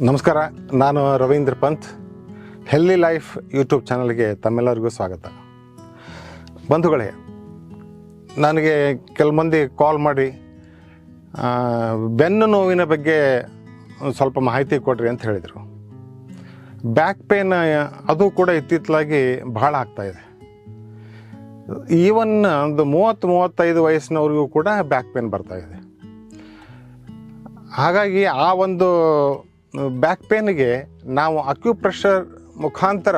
ನಮಸ್ಕಾರ, ನಾನು Ravindra Pant. Healthy life YouTube ಚಾನಲ್ಗೆ ತಮ್ಮೆಲ್ಲರಿಗೂ ಸ್ವಾಗತ. ಬಂಧುಗಳೇ, ನನಗೆ ಕೆಲವು ಮಂದಿ ಕಾಲ್ ಮಾಡಿ ಬೆನ್ನು ನೋವಿನ ಬಗ್ಗೆ ಸ್ವಲ್ಪ ಮಾಹಿತಿ ಕೊಡ್ರಿ ಅಂತ ಹೇಳಿದರು. ಬ್ಯಾಕ್ ಪೇನ್ ಅದು ಕೂಡ ಇತ್ತಿತ್ತಲಾಗಿ ಭಾಳ ಆಗ್ತಾಯಿದೆ ಈವನ್ ಒಂದು ಮೂವತ್ತು, ಮೂವತ್ತೈದು ವಯಸ್ಸಿನವ್ರಿಗೂ ಕೂಡ ಬ್ಯಾಕ್ ಪೇನ್ ಬರ್ತಾ ಇದೆ. ಹಾಗಾಗಿ ಆ ಒಂದು ಬ್ಯಾಕ್ ಪೇನ್ಗೆ ನಾವು ಅಕ್ಯುಪ್ರೆಷರ್ ಮುಖಾಂತರ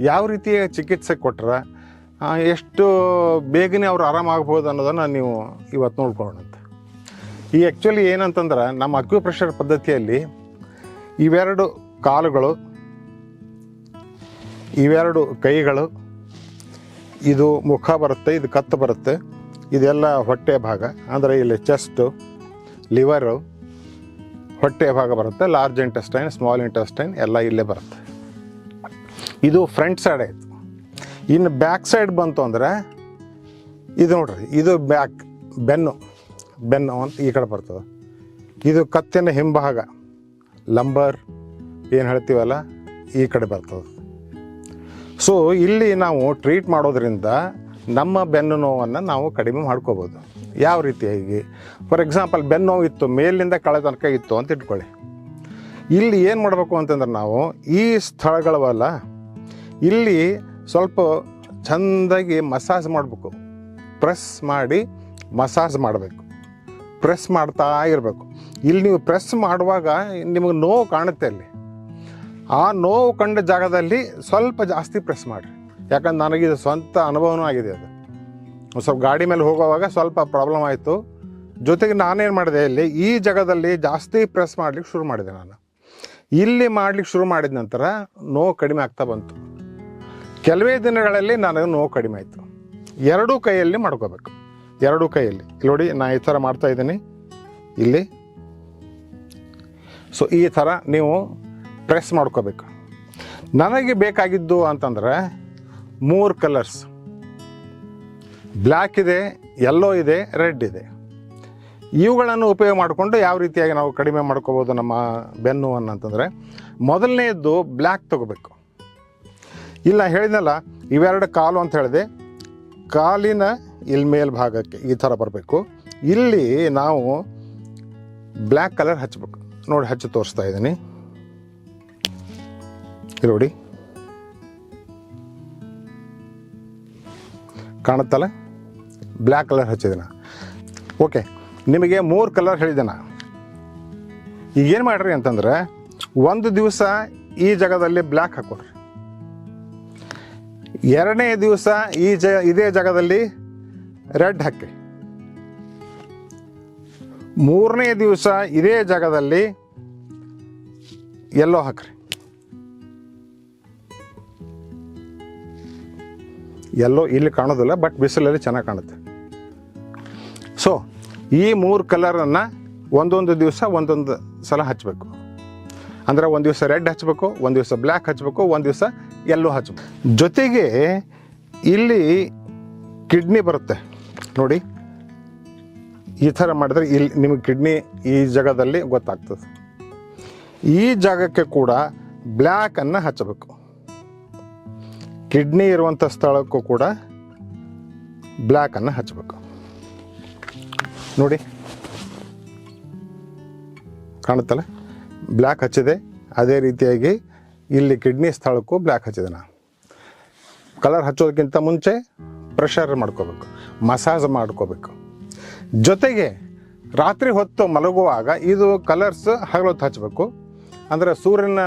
ಯಾವ ರೀತಿಯ ಚಿಕಿತ್ಸೆ ಕೊಟ್ಟರೆ ಎಷ್ಟು ಬೇಗನೆ ಅವ್ರು ಆರಾಮಾಗ್ಬೋದು ಅನ್ನೋದನ್ನು ನೀವು ಇವತ್ತು ನೋಡ್ಕೊಳ್ಳೋಣಂತೆ. ಈ ಆ್ಯಕ್ಚುಲಿ ಏನಂತಂದ್ರೆ, ನಮ್ಮ ಅಕ್ಯುಪ್ರೆಷರ್ ಪದ್ಧತಿಯಲ್ಲಿ ಇವೆರಡು ಕಾಲುಗಳು, ಇವೆರಡು ಕೈಗಳು, ಇದು ಮುಖ ಬರುತ್ತೆ, ಇದು ಕತ್ತು ಬರುತ್ತೆ, ಇದೆಲ್ಲ ಹೊಟ್ಟೆ ಭಾಗ, ಅಂದರೆ ಇಲ್ಲಿ ಚೆಸ್ಟು ಲಿವರು ಹೊಟ್ಟೆ ಭಾಗ ಬರುತ್ತೆ ಲಾರ್ಜ್ ಇಂಟೆಸ್ಟೈನ್ ಸ್ಮಾಲ್ ಇಂಟೆಸ್ಟೈನ್ ಎಲ್ಲ ಇಲ್ಲೇ ಬರುತ್ತೆ. ಇದು ಫ್ರಂಟ್ ಸೈಡ್ ಆಯಿತು. ಇನ್ನು ಬ್ಯಾಕ್ ಸೈಡ್ ಬಂತು ಅಂದರೆ, ಇದು ನೋಡ್ರಿ, ಇದು ಬ್ಯಾಕ್ ಬೆನ್ನು ಬೆನ್ನು ಅಂತ ಈ ಕಡೆ ಬರ್ತದೆ. ಇದು ಕತ್ತಿನ ಹಿಂಭಾಗ ಲಂಬರ್ ಏನು ಹೇಳ್ತೀವಲ್ಲ, ಈ ಕಡೆ ಬರ್ತದೆ. ಸೊ ಇಲ್ಲಿ ನಾವು ಟ್ರೀಟ್ ಮಾಡೋದ್ರಿಂದ ನಮ್ಮ ಬೆನ್ನು ನೋವನ್ನು ನಾವು ಕಡಿಮೆ ಮಾಡ್ಕೋಬೋದು. ಯಾವ ರೀತಿಯಾಗಿ ಫಾರ್ ಎಕ್ಸಾಂಪಲ್ ಬೆನ್ನು ಇತ್ತು, ಮೇಲಿಂದ ಕಳೆ ತನಕ ಇತ್ತು ಅಂತ ಇಟ್ಕೊಳ್ಳಿ. ಇಲ್ಲಿ ಏನು ಮಾಡಬೇಕು ಅಂತಂದ್ರೆ ನಾವು ಈ ಸ್ಥಳಗಳವಲ್ಲ, ಇಲ್ಲಿ ಸ್ವಲ್ಪ ಚೆಂದಾಗಿ ಮಸಾಜ್ ಮಾಡಬೇಕು. ಪ್ರೆಸ್ ಮಾಡಿ ಮಸಾಜ್ ಮಾಡಬೇಕು. ಪ್ರೆಸ್ ಮಾಡ್ತಾ ಇರಬೇಕು. ಇಲ್ಲಿ ನೀವು ಪ್ರೆಸ್ ಮಾಡುವಾಗ ನಿಮಗೆ ನೋವು ಕಾಣುತ್ತೆ ಅಲ್ಲಿ. ಆ ನೋವು ಕಂಡ ಜಾಗದಲ್ಲಿ ಸ್ವಲ್ಪ ಜಾಸ್ತಿ ಪ್ರೆಸ್ ಮಾಡಿರಿ. ಯಾಕಂದ್ರೆ ನನಗಿದು ಸ್ವಂತ ಅನುಭವನೂ ಆಗಿದೆ ಅದು. ಸ್ವಲ್ಪ ಗಾಡಿ ಮೇಲೆ ಹೋಗುವಾಗ ಸ್ವಲ್ಪ ಪ್ರಾಬ್ಲಮ್ ಆಯಿತು. ಜೊತೆಗೆ ನಾನೇನು ಮಾಡಿದೆ ಇಲ್ಲಿ, ಈ ಜಾಗದಲ್ಲಿ ಜಾಸ್ತಿ ಪ್ರೆಸ್ ಮಾಡ್ಲಿಕ್ಕೆ ಶುರು ಮಾಡಿದೆ ನಾನು. ಇಲ್ಲಿ ಮಾಡ್ಲಿಕ್ಕೆ ಶುರು ಮಾಡಿದ ನಂತರ ನೋವು ಕಡಿಮೆ ಆಗ್ತಾ ಬಂತು. ಕೆಲವೇ ದಿನಗಳಲ್ಲಿ ನನಗೆ ನೋವು ಕಡಿಮೆ ಆಯಿತು. ಎರಡೂ ಕೈಯಲ್ಲಿ ಮಾಡ್ಕೋಬೇಕು. ಎರಡೂ ಕೈಯಲ್ಲಿ. ನೋಡಿ ನಾನು ಈ ಥರ ಮಾಡ್ತಾ ಇದ್ದೀನಿ. ಇಲ್ಲಿ. ಸೊ ಈ ಥರ ನೀವು ಪ್ರೆಸ್ ಮಾಡ್ಕೋಬೇಕು. ನನಗೆ ಬೇಕಾಗಿದ್ದು ಅಂತಂದ್ರೆ ಮೂರು ಕಲರ್ಸ್ ಬ್ಲ್ಯಾಕ್ ಇದೆ ಯೆಲ್ಲೋ ಇದೆ ರೆಡ್ ಇದೆ. ಇವುಗಳನ್ನು ಉಪಯೋಗ ಮಾಡಿಕೊಂಡು ಯಾವ ರೀತಿಯಾಗಿ ನಾವು ಕಡಿಮೆ ಮಾಡ್ಕೋಬೋದು ನಮ್ಮ ಬೆನ್ನು ಅಂತಂದರೆ ಮೊದಲನೇದ್ದು ಬ್ಲ್ಯಾಕ್ ತಗೋಬೇಕು. ಇಲ್ಲ, ಹೇಳಿದ್ನಲ್ಲ, ಇವೆರಡು ಕಾಲು ಅಂತ ಹೇಳಿದೆ. ಕಾಲಿನ ಇಲ್ಲಿ ಮೇಲ್ಭಾಗಕ್ಕೆ ಈ ಥರ ಬರಬೇಕು. ಇಲ್ಲಿ ನಾವು ಬ್ಲ್ಯಾಕ್ ಕಲರ್ ಹಚ್ಚಬೇಕು ನೋಡಿ, ಹಚ್ಚಿ ತೋರಿಸ್ತಾ ಇದ್ದೀನಿ. ನೋಡಿ. ಕಾಣುತ್ತಲ್ಲ? ಬ್ಲ್ಯಾಕ್ ಕಲರ್ ಹಚ್ಚಿದ್ದೀನಿ ಓಕೆ, ನಿಮಗೆ ಮೂರು ಕಲರ್ ಹೇಳಿದ್ದೆ ನಾ ಈಗೇನು ಮಾಡ್ರಿ ಅಂತಂದ್ರೆ, ಒಂದು ದಿವಸ ಈ ಜಾಗದಲ್ಲಿ ಬ್ಲ್ಯಾಕ್ ಹಾಕೋರಿ ಎರಡನೇ ದಿವಸ ಈ ಜ, ಇದೇ ಜಾಗದಲ್ಲಿ ರೆಡ್ ಹಾಕಿ ಮೂರನೇ ದಿವಸ ಇದೇ ಜಾಗದಲ್ಲಿ ಎಲ್ಲೋ ಹಾಕ್ರಿ. ಎಲ್ಲೋ ಇಲ್ಲಿ ಕಾಣೋದಿಲ್ಲ ಬಟ್ ಬಿಸಿಲಲ್ಲಿ ಚೆನ್ನಾಗಿ ಕಾಣುತ್ತೆ. ಸೊ ಈ ಮೂರು ಕಲರನ್ನು ಒಂದೊಂದು ದಿವಸ ಒಂದೊಂದು ಸಲ ಹಚ್ಚಬೇಕು ಅಂದರೆ ಒಂದು ದಿವಸ ರೆಡ್ ಹಚ್ಚಬೇಕು ಒಂದು ದಿವಸ ಬ್ಲ್ಯಾಕ್ ಹಚ್ಚಬೇಕು ಒಂದು ದಿವಸ ಎಲ್ಲೋ ಹಚ್ಚಬೇಕು ಜೊತೆಗೆ ಇಲ್ಲಿ ಕಿಡ್ನಿ ಬರುತ್ತೆ. ನೋಡಿ, ಈ ಥರ ಮಾಡಿದ್ರೆ ಇಲ್ಲಿ ನಿಮಗೆ ಕಿಡ್ನಿ ಈ ಜಾಗದಲ್ಲಿ ಗೊತ್ತಾಗ್ತದೆ. ಈ ಜಾಗಕ್ಕೆ ಕೂಡ ಬ್ಲ್ಯಾಕನ್ನು ಹಚ್ಚಬೇಕು ಕಿಡ್ನಿ ಇರುವಂಥ ಸ್ಥಳಕ್ಕೂ ಕೂಡ ಬ್ಲ್ಯಾಕನ್ನು ಹಚ್ಚಬೇಕು ನೋಡಿ. ಕಾಣುತ್ತಲ್ಲ? ಬ್ಲ್ಯಾಕ್ ಹಚ್ಚಿದೆ. ಅದೇ ರೀತಿಯಾಗಿ ಇಲ್ಲಿ ಕಿಡ್ನಿ ಸ್ಥಳಕ್ಕೂ ಬ್ಲ್ಯಾಕ್ ಹಚ್ಚಿದೆ ನಾನು. ಕಲರ್ ಹಚ್ಚೋದಕ್ಕಿಂತ ಮುಂಚೆ ಪ್ರೆಷರ್ ಮಾಡ್ಕೋಬೇಕು. ಮಸಾಜ್ ಮಾಡ್ಕೋಬೇಕು. ಜೊತೆಗೆ ರಾತ್ರಿ ಹೊತ್ತು ಮಲಗುವಾಗ ಇದು ಕಲರ್ಸ್ ಹಗಲೊತ್ತು ಹಚ್ಚಬೇಕು. ಅಂದರೆ ಸೂರ್ಯನ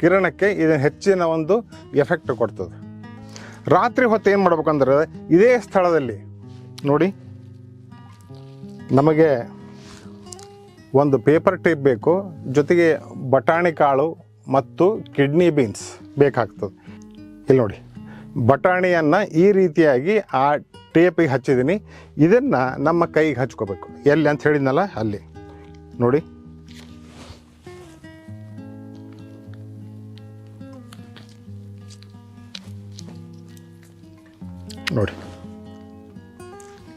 ಕಿರಣಕ್ಕೆ ಇದು ಹೆಚ್ಚಿನ ಒಂದು ಎಫೆಕ್ಟ್ ಕೊಡ್ತದೆ. ರಾತ್ರಿ ಹೊತ್ತು ಏನು ಮಾಡ್ಬೇಕಂದ್ರೆ ಇದೇ ಸ್ಥಳದಲ್ಲಿ ನೋಡಿ. ನಮಗೆ ಒಂದು ಪೇಪರ್ ಟೇಪ್ ಬೇಕು, ಜೊತೆಗೆ ಬಟಾಣಿ ಕಾಳು ಮತ್ತು ಕಿಡ್ನಿ ಬೀನ್ಸ್ ಬೇಕಾಗ್ತದೆ. ಇಲ್ಲಿ ನೋಡಿ, ಬಟಾಣಿಯನ್ನು ಈ ರೀತಿಯಾಗಿ ಆ ಟೇಪಿಗೆ ಹಚ್ಚಿದ್ದೀನಿ. ಇದನ್ನು ನಮ್ಮ ಕೈಗೆ ಹಚ್ಕೋಬೇಕು. ಎಲ್ಲಿ ಅಂತ ಹೇಳಿದ್ನಲ್ಲ, ಅಲ್ಲಿ. ನೋಡಿ. ನೋಡಿ.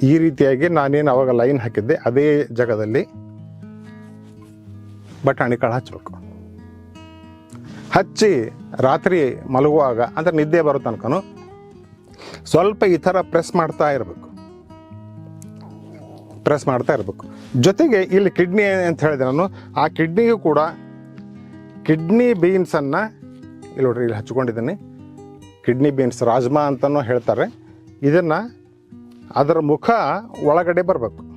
ಈ ರೀತಿಯಾಗಿ ನಾನೇನು ಅವಾಗ ಲೈನ್ ಹಾಕಿದ್ದೆ, ಅದೇ ಜಾಗದಲ್ಲಿ ಬಟಾಣಿ ಕಾಳು ಹಚ್ಚಬೇಕು ಹಚ್ಚಿ ರಾತ್ರಿ ಮಲಗುವಾಗ, ಅಂದರೆ ನಿದ್ದೆ ಬರೋ ತನಕನೂ ಸ್ವಲ್ಪ ಈ ಥರ ಪ್ರೆಸ್ ಮಾಡ್ತಾ ಇರಬೇಕು. ಪ್ರೆಸ್ ಮಾಡ್ತಾ ಇರಬೇಕು. ಜೊತೆಗೆ ಇಲ್ಲಿ ಕಿಡ್ನಿ ಅಂತ ಹೇಳಿದೆ ನಾನು, ಆ ಕಿಡ್ನಿಗೂ ಕೂಡ ಕಿಡ್ನಿ ಬೀನ್ಸನ್ನು ಇಲ್ಲಿ ನೋಡ್ರಿ, ಇಲ್ಲಿ ಹಚ್ಕೊಂಡಿದ್ದೀನಿ. ಕಿಡ್ನಿ ಬೀನ್ಸ್ ರಾಜ್ಮಾ ಅಂತಲೂ ಹೇಳ್ತಾರೆ. ಇದನ್ನು ಅದರ ಮುಖ ಒಳಗಡೆ ಬರಬೇಕು.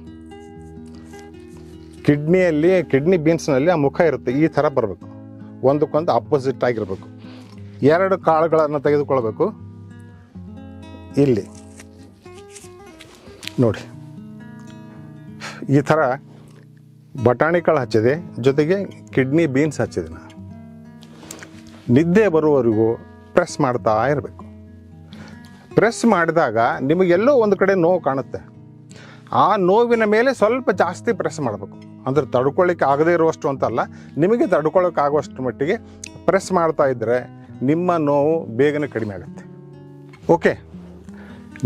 ಕಿಡ್ನಿಯಲ್ಲಿ, ಕಿಡ್ನಿ ಬೀನ್ಸ್ನಲ್ಲಿ ಆ ಮುಖ ಇರುತ್ತೆ, ಈ ಥರ ಬರಬೇಕು. ಒಂದಕ್ಕೊಂದು ಅಪೋಸಿಟ್ ಆಗಿರಬೇಕು. ಎರಡು ಕಾಳುಗಳನ್ನು ತೆಗೆದುಕೊಳ್ಬೇಕು. ಇಲ್ಲಿ. ನೋಡಿ. ಈ ಥರ ಬಟಾಣಿ ಕಾಳು ಹಚ್ಚಿದೆ, ಜೊತೆಗೆ ಕಿಡ್ನಿ ಬೀನ್ಸ್ ಹಚ್ಚಿದೆ ನಾನು. ನಿದ್ದೆ ಬರುವವರೆಗೂ ಪ್ರೆಸ್ ಮಾಡ್ತಾ ಇರಬೇಕು. ಪ್ರೆಸ್ ಮಾಡಿದಾಗ ನಿಮಗೆಲ್ಲೋ ಒಂದು ಕಡೆ ನೋವು ಕಾಣುತ್ತೆ. ಆ ನೋವಿನ ಮೇಲೆ ಸ್ವಲ್ಪ ಜಾಸ್ತಿ ಪ್ರೆಸ್ ಮಾಡಬೇಕು. ಅಂದರೆ ತಡ್ಕೊಳ್ಳಿಕ್ಕೆ ಆಗದೇ ಇರುವಷ್ಟು ಅಂತಲ್ಲ, ನಿಮಗೆ ತಡ್ಕೊಳ್ಳೋಕ್ಕಾಗುವಷ್ಟು ಮಟ್ಟಿಗೆ ಪ್ರೆಸ್ ಮಾಡ್ತಾ ಇದ್ದರೆ ನಿಮ್ಮ ನೋವು ಬೇಗನೆ ಕಡಿಮೆ ಆಗುತ್ತೆ. ಓಕೆ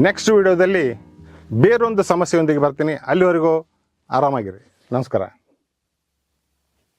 ನೆಕ್ಸ್ಟ್ ವಿಡಿಯೋದಲ್ಲಿ ಬೇರೊಂದು ಸಮಸ್ಯೆಯೊಂದಿಗೆ ಬರ್ತೀನಿ. ಅಲ್ಲಿವರೆಗೂ ಆರಾಮಾಗಿರಿ. ನಮಸ್ಕಾರ.